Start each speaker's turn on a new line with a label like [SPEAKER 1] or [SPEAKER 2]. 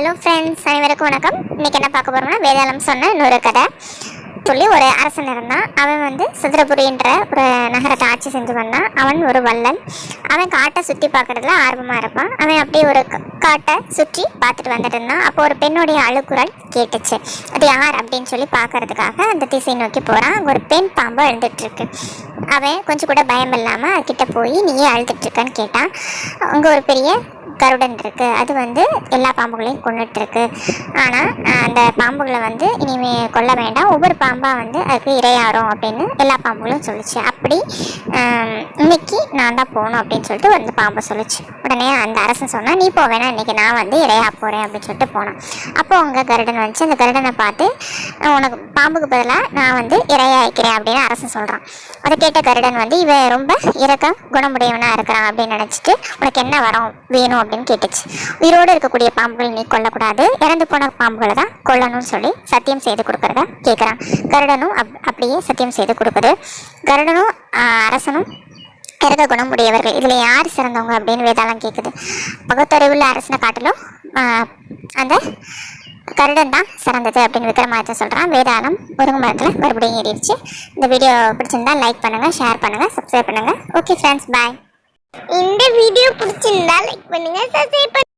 [SPEAKER 1] Hello friends அனைவருக்கும் வணக்கம். இன்னைக்கு என்ன பார்க்க போகிறோம்னா வேதாளம் சொன்ன இன்னொரு கதை. சொல்லி ஒரு அரசன் இருந்தான். அவன் வந்து சுதிரபுரின்ற ஒரு நகரத்தை ஆட்சி செஞ்சு வந்தான். அவன் ஒரு வள்ளல். அவன் காட்டை சுற்றி பார்க்குறதுல ஆர்வமாக இருப்பான். அவன் அப்படியே ஒரு காட்டை சுற்றி பார்த்துட்டு வந்துட்டு இருந்தான். அப்போ ஒரு பெண்ணுடைய அழுக்குரல் கேட்டுச்சு. அது யார்? அப்படின்னு சொல்லி பார்க்கறதுக்காக அந்த திசை நோக்கி போகிறான் அங்கே ஒரு பெண் பாம்பு அழுதுட்டு அவன் கொஞ்சம் கூட பயம் இல்லாமல் அதுக்கிட்ட போய் நீயே அழுதுட்டுருக்கன்னு கேட்டான். அங்கே ஒரு பெரிய கருடன் இருக்குது அது வந்து எல்லா பாம்புகளையும் கொண்டுட்டு இருக்கு ஆனால் அந்த பாம்புகளை வந்து இனிமே கொல்ல வேண்டாம். ஒவ்வொரு பாம்பாக வந்து அதுக்கு இரையாறும் அப்படின்னு எல்லா பாம்புகளும் சொல்லுச்சு. அப்படி இன்னைக்கு நான் தான் போகணும் அப்படின்னு சொல்லிட்டு அந்த பாம்பு சொல்லிச்சு. உடனே அந்த அரசன் சொன்னால் நீ போ வேணாம் இன்னைக்கு நான் வந்து இரையா போகிறேன் அப்படின்னு சொல்லிட்டு போனான். அப்போ அங்கே கருடன் வந்துச்சு. அந்த கருடனை பார்த்து உனக்கு பாம்புக்கு பதிலாக நான் வந்து இரையா வைக்கிறேன் அப்படின்னு அரசன் சொல்கிறான் அதை கேட்ட கருடன் வந்து இவன் ரொம்ப இறக்க குணமுடையவனாக இருக்கிறான் அப்படின்னு நினச்சிட்டு உனக்கு என்ன வரம் வேணும் அப்படின்னு கேட்டுச்சு. உயிரோடு இருக்கக்கூடிய பாம்புகள் நீ கொல்லக்கூடாது. இறந்து போன பாம்புகளை தான் கொல்லணும்னு சொல்லி சத்தியம் செய்து கொடுக்கறத கேட்குறான் கருடனும் அப் அப்படியே சத்தியம் செய்து கொடுக்குது. கருடனும் அரசனும் இறக்க குணம் உடையவர்கள் இதில் யார் சிறந்தவங்க அப்படின்னு வேதாளம் கேட்குது பகுத்தறிவுள்ள அரசனை காட்டிலும் அந்த கருடன் தான் சிறந்தது அப்படின்னு விக்ரமாதித்யன் சொல்கிறான் வேதாளம் முருங்கை மரத்தில் மறுபடியும் ஏறிடுச்சு. இந்த வீடியோ பிடிச்சிருந்தா லைக் பண்ணுங்கள் ஷேர் பண்ணுங்கள் சப்ஸ்கிரைப் பண்ணுங்கள் ஓகே ஃப்ரெண்ட்ஸ் பாய்
[SPEAKER 2] இந்த வீடியோ பிடிச்சிருந்தா லைக் பண்ணுங்க சப்ஸ்கிரைப்